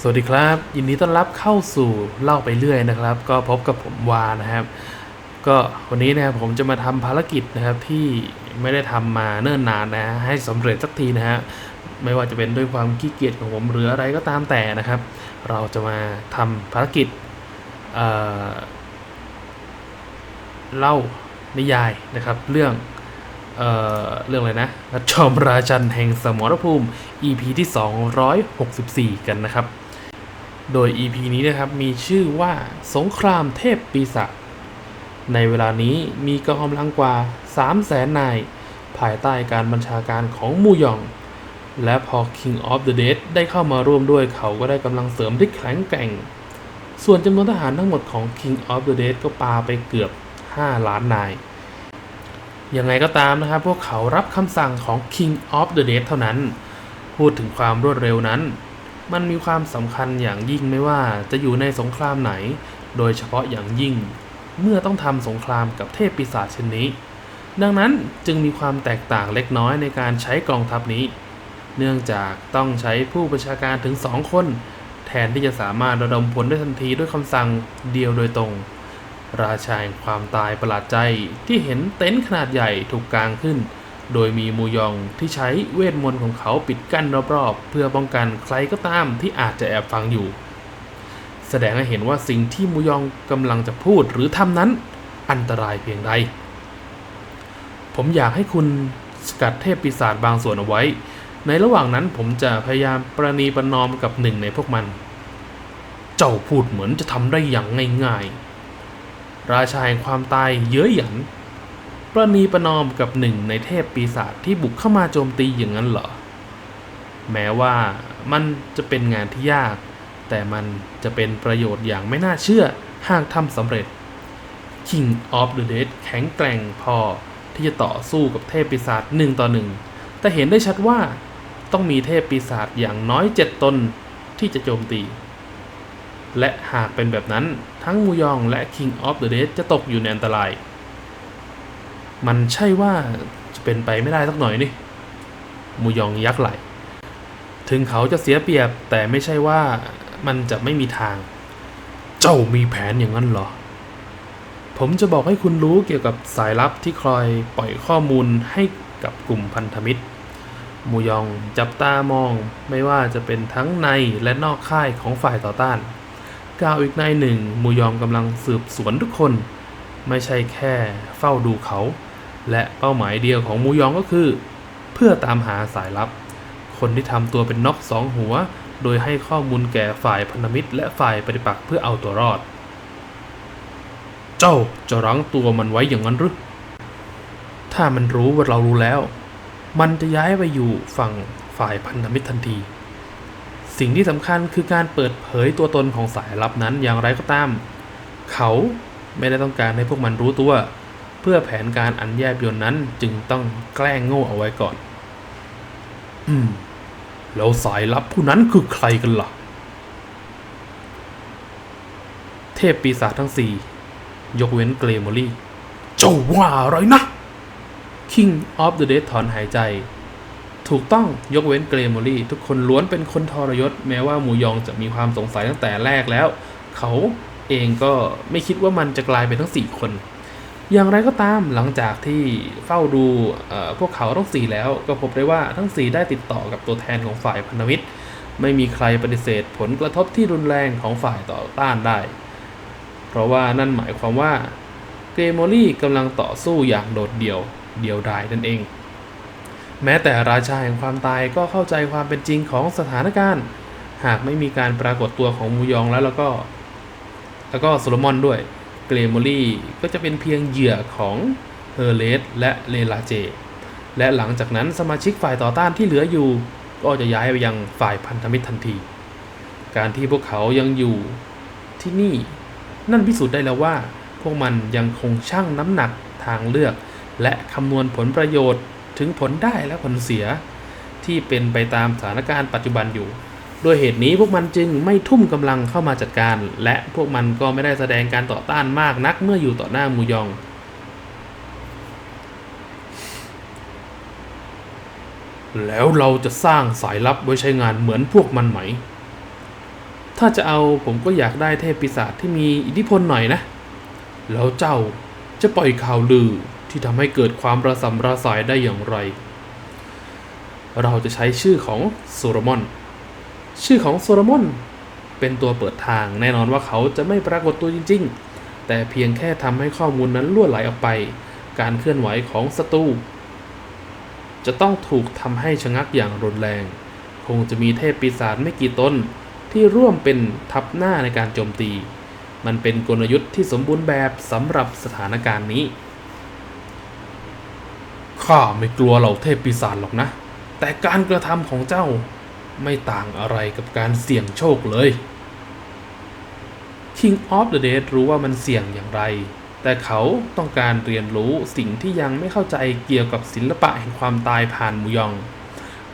สวัสดีครับ ยินดีต้อนรับเข้าสู่เล่าไปเรื่อยนะครับ ก็พบกับผมวานะครับ ก็วันนี้นะครับผมจะมาทำภารกิจนะครับที่ไม่ได้ทำมาเนิ่นนานนะให้สำเร็จสักทีนะฮะไม่ว่าจะเป็นด้วยความขี้เกียจของผมหรืออะไรก็ตามแต่นะครับ เราจะมาทำภารกิจเเล่านิยายนะครับเรื่องเอ่อเรื่องอะไรนะจอมราชันแห่งสมรภูมิ EP ที่ 264 กันนะครับ โดย EP นี้นะครับมีชื่อว่าสงครามเทพปีศาจ ในเวลานี้มีกองกำลังกว่า 3 0 0แสนนาย ภายใต้การบัญชาการของมูยอง และพอ King of the Dead ได้เข้ามาร่วมด้วยเขาก็ได้กำลังเสริมที่แข็งแกร่ง ส่วนจำนวนทหารทั้งหมดของ King of the Dead ก็ปาไปเกือบ 5 ล้านนาย ยังไงก็ตามนะครับ พวกเขารับคำสั่งของ King of the Dead เท่านั้น พูดถึงความรวดเร็วนั้น มันมีความสำคัญอย่างยิ่งไม่ว่าจะอยู่ในสงครามไหน โดยเฉพาะอย่างยิ่ง เมื่อต้องทำสงครามกับเทพปีศาจเช่นนี้ ดังนั้นจึงมีความแตกต่างเล็กน้อยในการใช้กองทัพนี้ เนื่องจากต้องใช้ผู้บัญชาการถึงสองคน แทนที่จะสามารถระดมผลได้ทันทีด้วยคำสั่งเดียวโดยตรง ราชาแห่งความตายประหลาดใจที่เห็นเต็นท์ขนาดใหญ่ถูกกางขึ้น โดยมีมูยองที่ใช้เวทมนต์ของเขาปิดกั้นรอบๆ เพื่อป้องกันใครก็ตามที่อาจจะแอบฟังอยู่ แสดงให้เห็นว่าสิ่งที่มูยองกำลังจะพูดหรือทำนั้น อันตรายเพียงใด ผมอยากให้คุณสกัดเทพปีศาจบางส่วนเอาไว้ ในระหว่างนั้นผมจะพยายามประนีประนอมกับหนึ่งในพวกมัน เจ้าพูดเหมือนจะทำได้อย่างง่ายๆ ราชาแห่งความตายเย้ยหยัน ประนีประนอมกับหนึ่งในเทพปีศาจที่บุกเข้ามาโจมตีอย่างนั้นเหรอ แม้ว่ามันจะเป็นงานที่ยาก แต่มันจะเป็นประโยชน์อย่างไม่น่าเชื่อหากทำสำเร็จ King of the Dead แข็งแกร่งพอที่จะต่อสู้กับเทพปีศาจหนึ่งต่อหนึ่งแต่เห็นได้ชัดว่าต้องมีเทพปีศาจอย่างน้อยเจ็ดตนที่จะโจมตี และหากเป็นแบบนั้นทั้งมูยองและ King of the Dead จะตกอยู่ในอันตราย มันใช่ว่าจะเป็นไปไม่ได้สักหน่อยนี่มูยองยักไหล ถึงเขาจะเสียเปรียบแต่ไม่ใช่ว่ามันจะไม่มีทาง เจ้ามีแผนอย่างนั้นเหรอ ผมจะบอกให้คุณรู้เกี่ยวกับสายลับที่คอยปล่อยข้อมูลให้กับกลุ่มพันธมิตรมูยองจับตามองไม่ว่าจะเป็นทั้งในและนอกค่ายของฝ่ายต่อต้านกล่าวอีกนายหนึ่งมูยองกำลังสืบสวนทุกคน ไม่ใช่แค่เฝ้าดูเขา และเป้าหมายเดียวของมูยองก็คือ เพื่อตามหาสายลับ คนที่ทำตัวเป็นนกสองหัว โดยให้ข้อมูลแก่ฝ่ายพันธมิตร และฝ่ายปฏิปักษ์เพื่อเอาตัวรอด เจ้าจะรั้งตัวมันไว้อย่างนั้นหรือถ้ามันรู้ว่าเรารู้แล้ว มันจะย้ายไปอยู่ฝั่งฝ่ายพันธมิตรทันที สิ่งที่สำคัญคือการเปิดเผยตัวตนของสายลับนั้นอย่างไรก็ตาม เขาไม่ได้ต้องการให้พวกมันรู้ตัว พื่อแผนการอันแยบยลนั้นจึงต้องแกล้งโง่เอาไว้ก่อน อืม แล้วสายลับผู้นั้นคือใครกันล่ะ เทพปีศาจทั้งสี่ ยกเว้นเกรมอรี่ เจ้าว่าอะไรนะ King of the Dead ถอนหายใจ ถูกต้องยกเว้นเกรมอรี่ ทุกคนล้วนเป็นคนทรยศ แม้ว่าหมูยองจะมีความสงสัยตั้งแต่แรกแล้ว เขาเองก็ไม่คิดว่ามันจะกลายเป็นทั้ง4คน อย่างไรก็ตามหลังจากที่เฝ้าดูพวกเขาทั้งสี่แล้วก็พบได้ว่าทั้ง 4 ได้ติดต่อกับตัวแทนของฝ่ายพันธมิตร ไม่มีใครปฏิเสธผลกระทบที่รุนแรงของฝ่ายต่อต้านได้ เพราะว่านั่นหมายความว่าเกรโมลี่กำลังต่อสู้อย่างโดดเดี่ยวเดียวดายนั่นเอง แม้แต่ราชาแห่งความตายก็เข้าใจความเป็นจริงของสถานการณ์ หากไม่มีการปรากฏตัวของมูยองแล้วแล้วก็ แล้วก็โซโลมอนด้วย เกรโมลี่ก็จะเป็นเพียงเหยื่อของเฮอร์เลสและเลลาเจ และหลังจากนั้นสมาชิกฝ่ายต่อต้านที่เหลืออยู่ ก็จะย้ายไปยังฝ่ายพันธมิตรทันที การที่พวกเขายังอยู่ที่นี่นั่นพิสูจน์ได้แล้วว่า พวกมันยังคงชั่งน้ำหนักทางเลือก และคำนวณผลประโยชน์ถึงผลได้และผลเสีย ที่เป็นไปตามสถานการณ์ปัจจุบันอยู่ ด้วยเหตุนี้พวกมันจึงไม่ทุ่มกำลังเข้ามาจัดการ และพวกมันก็ไม่ได้แสดงการต่อต้านมากนักเมื่ออยู่ต่อหน้ามูยอง แล้วเราจะสร้างสายลับไว้ใช้งานเหมือนพวกมันไหม ถ้าจะเอาผมก็อยากได้เทพปีศาจที่มีอิทธิพลหน่อยนะ แล้วเจ้าจะปล่อยข่าวลือที่ทำให้เกิดความระสำระสายได้อย่างไร เราจะใช้ชื่อของโซโลมอน ชื่อของโซโลมอนเป็นตัวเปิดทางแน่นอนว่าเขาจะไม่ปรากฏตัวจริง ๆ แต่เพียงแค่ทำให้ข้อมูลนั้นล่วไหลออกไป การเคลื่อนไหวของศัตรูจะต้องถูกทำให้ชะงักอย่างรุนแรง คงจะมีเทพปีศาจไม่กี่ตนที่ร่วมเป็นทับหน้าในการโจมตี มันเป็นกลยุทธ์ที่สมบูรณ์แบบสำหรับสถานการณ์นี้ ข้าไม่กลัวเหล่าเทพปีศาจหรอกนะ แต่การกระทำของเจ้า ไม่ต่างอะไรกับการเสี่ยงโชคเลย King of the Dead รู้ว่ามันเสี่ยงอย่างไร แต่เขาต้องการเรียนรู้สิ่งที่ยังไม่เข้าใจเกี่ยวกับศิลปะแห่งความตายผ่านมูยอง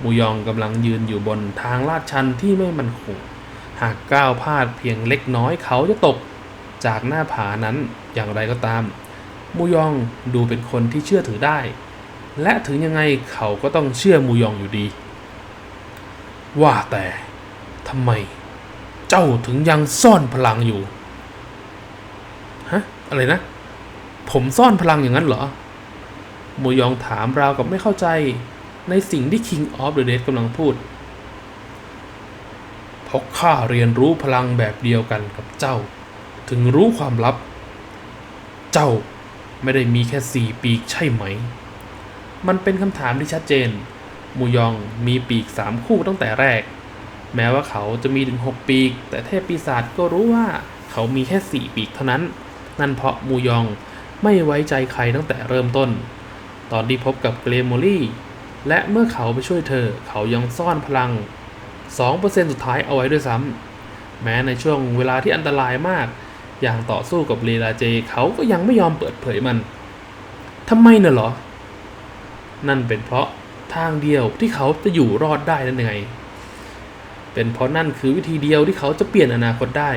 มูยองกำลังยืนอยู่บนทางลาดชันที่ไม่มั่นคง หากก้าวพลาดเพียงเล็กน้อยเขาจะตกจากหน้าผานั้นอย่างไรก็ตาม มูยองดูเป็นคนที่เชื่อถือได้ และถึงยังไงเขาก็ต้องเชื่อมูยองอยู่ดี ว่าแต่ทำไม เจ้าถึงยังซ่อนพลังอยู่ ฮะ อะไรนะ ผมซ่อนพลังอย่างนั้นเหรอมูยองถามราวกับไม่เข้าใจในสิ่งที่ King of the Dead กำลังพูด เพราะข้าเรียนรู้พลังแบบเดียวกันกับเจ้า ถึงรู้ความลับ เจ้าไม่ได้มีแค่สี่ปีกใช่ไหม มันเป็นคำถามที่ชัดเจน มูยองมีปีกสามคู่ตั้งแต่แรก แม้ว่าเขาจะมีถึงหกปีก แต่เทพปีศาจก็รู้ว่าเขามีแค่สี่ปีกเท่านั้น นั่นเพราะมูยองไม่ไว้ใจใครตั้งแต่เริ่มต้น ตอนที่พบกับเกรโมลี่และเมื่อเขาไปช่วยเธอ เขายังซ่อนพลัง 2%สุดท้ายเอาไว้ด้วยซ้ำ แม้ในช่วงเวลาที่อันตรายมาก อย่างต่อสู้กับเลลาเจ เขาก็ยังไม่ยอมเปิดเผยมัน ทำไมเน่ะหรอ นั่นเป็นเพราะ ทางเดียวที่เขาจะอยู่รอดได้นั่นไง เป็นเพราะนั่นคือวิธีเดียวที่เขาจะเปลี่ยนอนาคตได้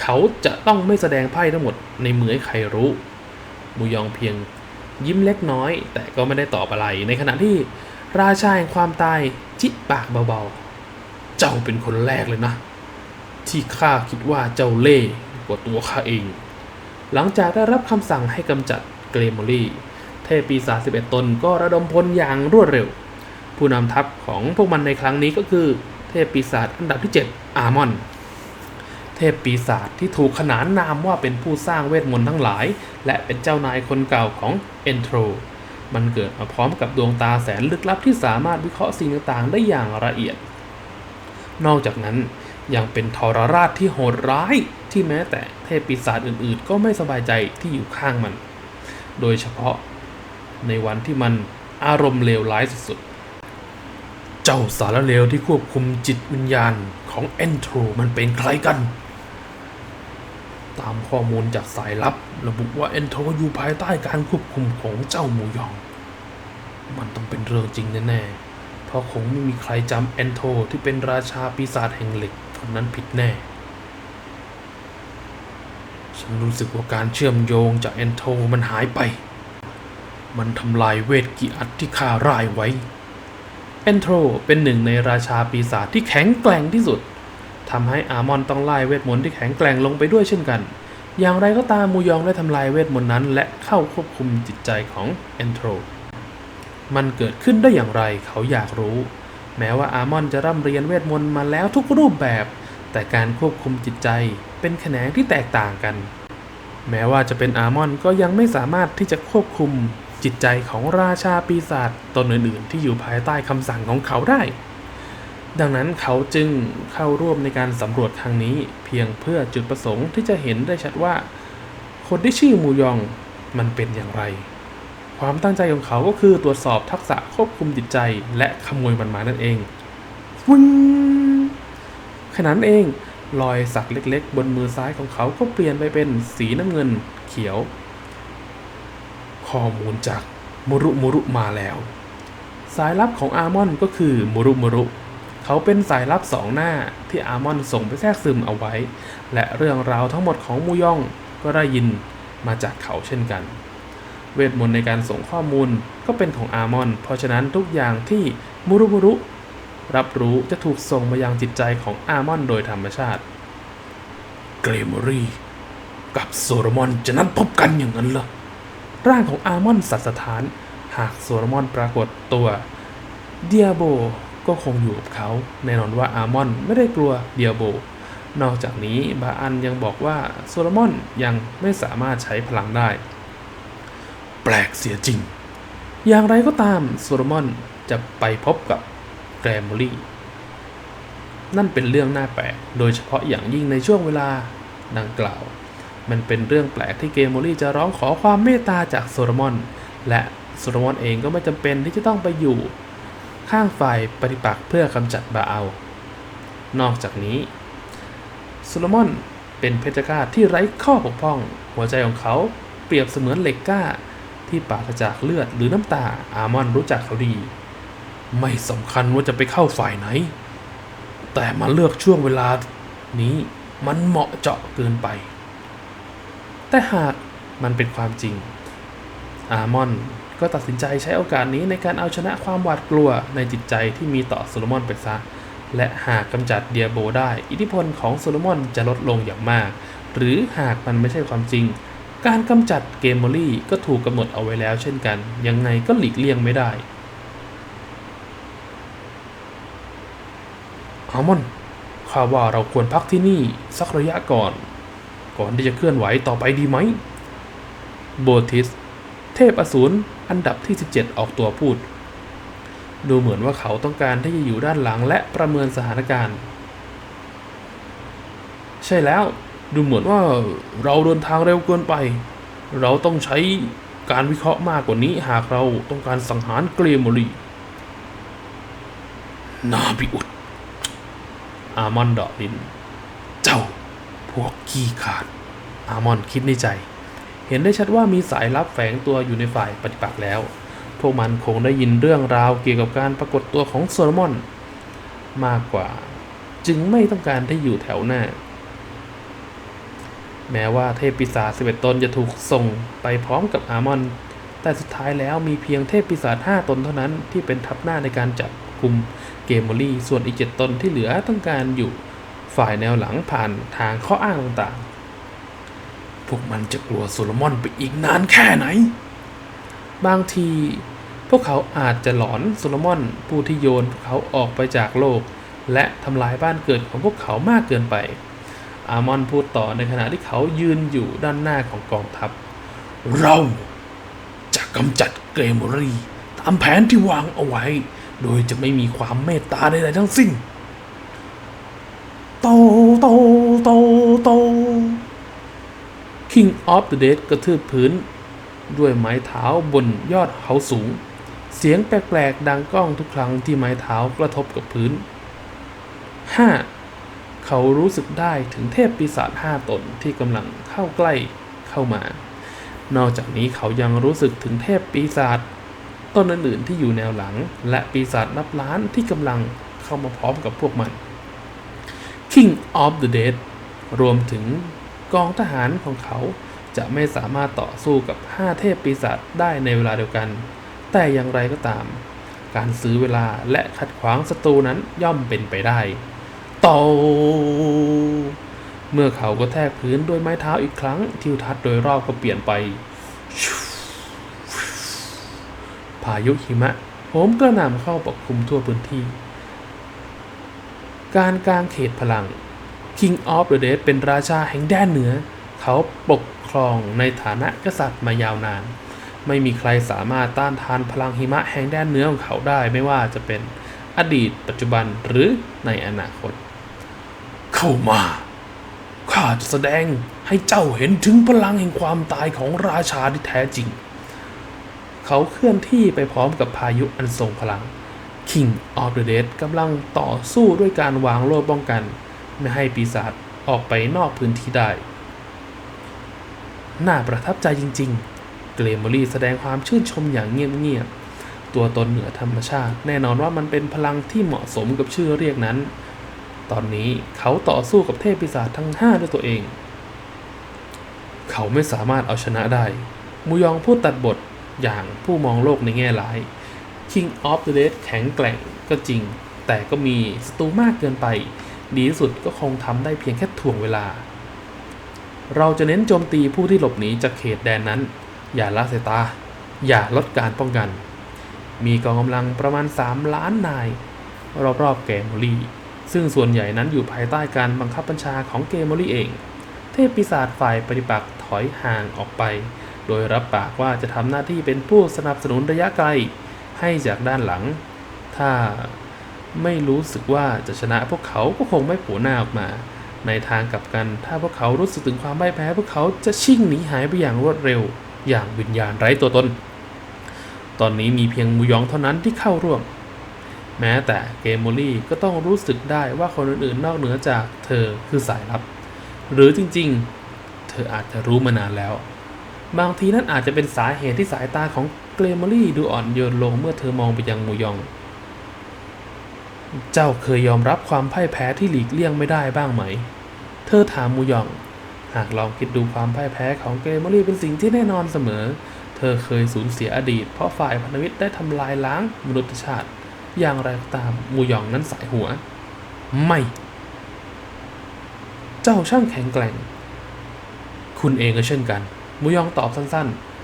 เขาจะต้องไม่แสดงไพ่ทั้งหมดในมือให้ใครรู้มูยองเพียงยิ้มเล็กน้อย แต่ก็ไม่ได้ตอบอะไร ในขณะที่ราชาแห่งความตายจิปากเบาๆ เจ้าเป็นคนแรกเลยนะ ที่ข้าคิดว่าเจ้าเล่ห์กว่าตัวข้าเอง หลังจากได้รับคำสั่งให้กำจัดเกรโมลี่ เทพปีศาจ11 ตนก็ระดมพลอย่างรวดเร็ว ผู้นำทัพของพวกมันในครั้งนี้ก็คือ เทพปีศาจอันดับที่ 7 อาร์มอน เทพปีศาจที่ถูกขนานนามว่าเป็นผู้สร้างเวทมนต์ทั้งหลาย และเป็นเจ้านายคนเก่าของเอนโทรมันเกิดมาพร้อมกับดวงตาแสนลึกลับที่สามารถวิเคราะห์สิ่งต่างๆ ได้อย่างละเอียด นอกจากนั้นยังเป็นทรราชที่โหดร้ายที่แม้แต่เทพปีศาจอื่นๆ ก็ไม่สบายใจที่อยู่ข้างมัน โดยเฉพาะ ในวันที่มันอารมณ์เลวร้ายสุดๆ เจ้าสารเลวที่ควบคุมจิตวิญญาณของเอนโทรมันเป็นใครกัน ตามข้อมูลจากสายลับ ระบุว่าเอนโทรอยู่ภายใต้การควบคุมของเจ้าหมูยอง มันต้องเป็นเรื่องจริงแน่ๆ เพราะคงไม่มีใครจำเอนโทรที่เป็นราชาปีศาจแห่งเหล็กคนนั้นผิดแน่ฉันรู้สึกว่าการเชื่อมโยงจากเอนโทมันหายไป มันทำลายเวทกิอัดที่ข้าร่ายไว้ เอนโทรเป็นหนึ่งในราชาปีศาจที่แข็งแกร่งที่สุดทำให้อามอนต้องไล่เวทมนต์ที่แข็งแกร่งลงไปด้วยเช่นกัน อย่างไรก็ตามมูยองได้ทำลายเวทมนต์นั้น และเข้าควบคุมจิตใจของเอนโทร มันเกิดขึ้นได้อย่างไรเขาอยากรู้ แม้ว่าอามอนจะร่ำเรียนเวทมนต์มาแล้วทุกรูปแบบ แต่การควบคุมจิตใจเป็นแขนงที่แตกต่างกัน แม้ว่าจะเป็นอามอนก็ยังไม่สามารถที่จะควบคุม จิตใจของราชาปีศาจตนอื่นๆ ที่อยู่ภายใต้คำสั่งของเขาได้ ดังนั้นเขาจึงเข้าร่วมในการสำรวจครั้งนี้ เพียงเพื่อจุดประสงค์ที่จะเห็นได้ชัดว่า คนที่ชื่อมูยองมันเป็นอย่างไร ความตั้งใจของเขาก็คือตรวจสอบทักษะควบคุมจิตใจและขโมยมันมานั่นเองวิงขนาดนั้นเองรอยสักเล็กๆ บนมือซ้ายของเขาก็เปลี่ยนไปเป็นสีน้ำเงินเขียว ข้อมูลจากมุรุมุรุมาแล้ว สายลับของอาร์มอนก็คือมุรุมุรุเขาเป็นสายลับสองหน้าที่อาร์มอนส่งไปแทรกซึมเอาไว้ และเรื่องราวทั้งหมดของมูยองก็ได้ยินมาจากเขาเช่นกัน เวทมนต์ในการส่งข้อมูลก็เป็นของอาร์มอน เพราะฉะนั้นทุกอย่างที่มุรุมุรุรับรู้จะถูกส่งมายังจิตใจของอาร์มอนโดยธรรมชาติ เกรมอรี่กับโซโลมอนจะนัดพบกันอย่างนั้นเหรอ ร่างของอามอนสัตว์สถาน หากโซโลมอนปรากฏตัวเดียโบก็คงอยู่กับเขา แน่นอนว่าอามอนไม่ได้กลัวเดียโบ นอกจากนี้บาอันยังบอกว่าโซโลมอนยังไม่สามารถใช้พลังได้ แปลกเสียจริง อย่างไรก็ตามโซโลมอนจะไปพบกับแกรมอรี่นั่นเป็นเรื่องน่าแปลก โดยเฉพาะอย่างยิ่งในช่วงเวลาดังกล่าว มันเป็นเรื่องแปลกที่เกมโมลี่จะร้องขอความเมตตาจากโซโลมอน และโซโลมอนเองก็ไม่จำเป็นที่จะต้องไปอยู่ ข้างฝ่ายปฏิปักษ์เพื่อกำจัดบาเอา นอกจากนี้โซโลมอนเป็นเพชฌฆาตที่ไร้ข้อบกพร่อง หัวใจของเขาเปรียบเสมือนเหล็กกล้า ที่ปราศจากเลือดหรือน้ำตาอามอนรู้จักเขาดี ไม่สำคัญว่าจะไปเข้าฝ่ายไหน แต่มาเลือกช่วงเวลานี้มันเหมาะเจาะเกินไป แต่หากมันเป็นความจริง อามอนก็ตัดสินใจใช้โอกาสนี้ในการเอาชนะความหวาดกลัวในจิตใจที่มีต่อโซโลมอนไปซะ และหากกำจัดเดียโบได้ อิทธิพลของโซโลมอนจะลดลงอย่างมาก หรือหากมันไม่ใช่ความจริง การกำจัดเกมโมลี่ก็ถูกกำหนดเอาไว้แล้วเช่นกัน ยังไงก็หลีกเลี่ยงไม่ได้ อามอนข้าว่าเราควรพักที่นี่สักระยะก่อน ก่อนที่จะเคลื่อนไหวต่อไปดีไหม โบทิส เทพอสูรอันดับที่ 17 ออกตัวพูด ดูเหมือนว่าเขาต้องการที่จะอยู่ด้านหลังและประเมินสถานการณ์ ใช่แล้ว ดูเหมือนว่าเราเดินทางเร็วเกินไป เราต้องใช้การวิเคราะห์มากกว่านี้หากเราต้องการสังหารเกรมอรีนาบิอุดอามอนดอลิน พวกขี้ขาด อามอนคิดในใจ เห็นได้ชัดว่ามีสายลับแฝงตัวอยู่ในฝ่ายปฏิปักษ์แล้ว พวกมันคงได้ยินเรื่องราวเกี่ยวกับการปรากฏตัวของโซโลมอน มากกว่า จึงไม่ต้องการที่อยู่แถวหน้า แม้ว่าเทพปีศาจ11ตนจะถูกส่งไปพร้อมกับอามอน แต่สุดท้ายแล้วมีเพียงเทพปีศาจ5ตนเท่านั้นที่เป็นทัพหน้าในการจับกลุ่มเกมโมลี่ส่วนอีก7ตนที่เหลือต้องการอยู่ ฝ่ายแนวหลังผ่านทางข้ออ้างต่างๆ พวกมันจะกลัวโซโลมอนไปอีกนานแค่ไหน บางทีพวกเขาอาจจะหลอนโซโลมอนผู้ที่โยนพวกเขาออกไปจากโลก และทำลายบ้านเกิดของพวกเขามากเกินไป อามอนพูดต่อในขณะที่เขายืนอยู่ด้านหน้าของกองทัพ เราจะกำจัดเกรมอรีตามแผนที่วางเอาไว้ โดยจะไม่มีความเมตตาใดๆทั้งสิ้น โตโตโตโต King of the Dead กระทืบพื้น ด้วยไม้เท้าบนยอดเขาสูง เสียงแปลกๆดังก้องทุกครั้งที่ไม้เท้ากระทบกับพื้น 5. เขารู้สึกได้ถึงเทพปีศาจห้าตนที่กำลังเข้าใกล้เข้ามา นอกจากนี้เขายังรู้สึกถึงเทพปีศาจต้นอื่นๆที่อยู่แนวหลัง และปีศาจนับล้านที่กำลังเข้ามาพร้อมกับพวกมัน King of the Dead รวมถึงกองทหารของเขาจะไม่สามารถต่อสู้กับ 5 เทพปีศาจได้ในเวลาเดียวกัน แต่อย่างไรก็ตาม การซื้อเวลาและขัดขวางศัตรูนั้นย่อมเป็นไปได้โตเมื่อเขาก็แทกพื้นด้วยไม้เท้าอีกครั้ง ทิวทัศน์โดยรอบก็เปลี่ยนไป พายุหิมะโหมกระหน่ำเข้าปกคลุมทั่วพื้นที่ การกลางเขตพลัง King of the Dead เป็นราชาแห่งแดนเหนือ เขาปกครองในฐานะกษัตริย์มายาวนาน ไม่มีใครสามารถต้านทานพลังหิมะแห่งแดนเหนือของเขาได้ไม่ว่าจะเป็นอดีตปัจจุบันหรือในอนาคต เข้ามาข้าจะแสดงให้เจ้าเห็นถึงพลังแห่งความตายของราชาที่แท้จริง เขาเคลื่อนที่ไปพร้อมกับพายุอันทรงพลัง King of the Dead กำลังต่อสู้ด้วยการวางโล่ป้องกัน ไม่ให้ปีศาจออกไปนอกพื้นที่ได้ น่าประทับใจจริงๆ เกรมอรี่แสดงความชื่นชมอย่างเงียบๆ ตัวตนเหนือธรรมชาติ แน่นอนว่ามันเป็นพลังที่เหมาะสมกับชื่อเรียกนั้น ตอนนี้เขาต่อสู้กับเทพปีศาจทั้งห้าด้วยตัวเอง เขาไม่สามารถเอาชนะได้ มูยองพูดตัดบทอย่างผู้มองโลกในแง่ร้าย King of the Dead แข็งแกร่งก็จริง แต่ก็มีศัตรูมากเกินไป ดีที่สุดก็คงทำได้เพียงแค่ถ่วงเวลา เราจะเน้นโจมตีผู้ที่หลบหนีจากเขตแดนนั้น อย่าละสายตา อย่าลดการป้องกัน มีกองกำลังประมาณ 3 ล้านนาย รอบๆเกมโมลี่ ซึ่งส่วนใหญ่นั้นอยู่ภายใต้การบังคับบัญชาของเกมโมลี่เอง เทพปีศาจฝ่ายปฏิปักษ์ถอยห่างออกไป โดยรับปากว่าจะทำหน้าที่เป็นผู้สนับสนุนระยะไกล ให้จากด้านหลัง ถ้าไม่รู้สึกว่าจะชนะพวกเขาก็คงไม่โผล่หน้าออกมา ในทางกลับกัน ถ้าพวกเขารู้สึกถึงความพ่ายแพ้ พวกเขาจะชิ่งหนีหายไปอย่างรวดเร็ว อย่างวิญญาณไร้ตัวตน ตอนนี้มีเพียงมูยองเท่านั้นที่เข้าร่วม แม้แต่เกมโมลี่ก็ต้องรู้สึกได้ว่าคนอื่นๆ นอกเหนือจากเธอคือสายลับ หรือจริงๆ เธออาจจะรู้มานานแล้ว บางทีนั่นอาจจะเป็นสาเหตุที่สายตาของ เกรมอรี่ดูอ่อนโยนลงเมื่อเธอมองไปยังมูยอง เจ้าเคยยอมรับความพ่ายแพ้ที่หลีกเลี่ยงไม่ได้บ้างไหม เธอถามมูยอง หากลองคิดดูความพ่ายแพ้ของเกรมอรี่เป็นสิ่งที่แน่นอนเสมอ เธอเคยสูญเสียอดีต เพราะฝ่ายพันธมิตรได้ทำลายล้างมนุษยชาติ อย่างไรก็ตามมูยองนั้นสายหัว ไม่ เจ้าช่างแข็งแกร่ง คุณเองก็เช่นกันมูยองตอบสั้นๆ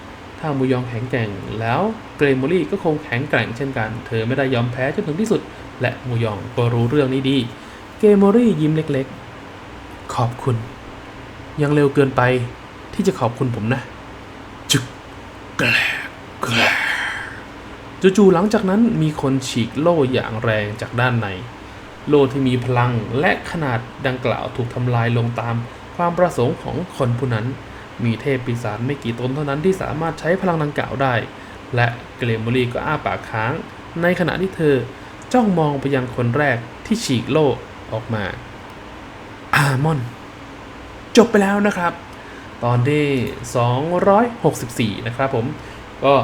ถ้ามูยองแข็งแกร่ง แล้วเกรมอรี่ก็คงแข็งแกร่งเช่นกัน เธอไม่ได้ยอมแพ้จนถึงที่สุด และมูยองก็รู้เรื่องนี้ดี เกรมอรี่ยิ้มเล็กๆ ขอบคุณ ยังเร็วเกินไปที่จะขอบคุณผมนะ จึกแกลแกลจู่ๆหลังจากนั้นมีคนฉีกโล่อย่างแรงจากด้านใน โล่ที่มีพลังและขนาดดังกล่าวถูกทำลายลงตามความประสงค์ของคนผู้นั้น มีเทพปีศาจไม่กี่ตนเท่านั้นที่สามารถใช้พลังดังกล่าวได้ และเกรมอรีก็อ้าปากค้าง ในขณะที่เธอจ้องมองไปยังคนแรกที่ฉีกโลกออกมา อามอน จบไปแล้วนะครับ ตอนที่ 264 นะครับผม ก็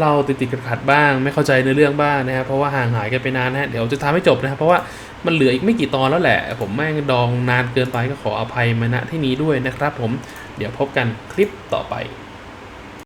เราติดติดขัดบ้าง ไม่เข้าใจในเรื่องบ้างนะครับเพราะว่าห่างหายกันไปนานนะฮะเดี๋ยวจะทำให้จบนะครับเพราะว่ามันเหลืออีกไม่กี่ตอนแล้วแหละ ผมแม่งดองนานเกินไปก็ขออภัยมาณที่นี้ด้วยนะครับ ผมเดี๋ยวพบกันคลิปต่อไป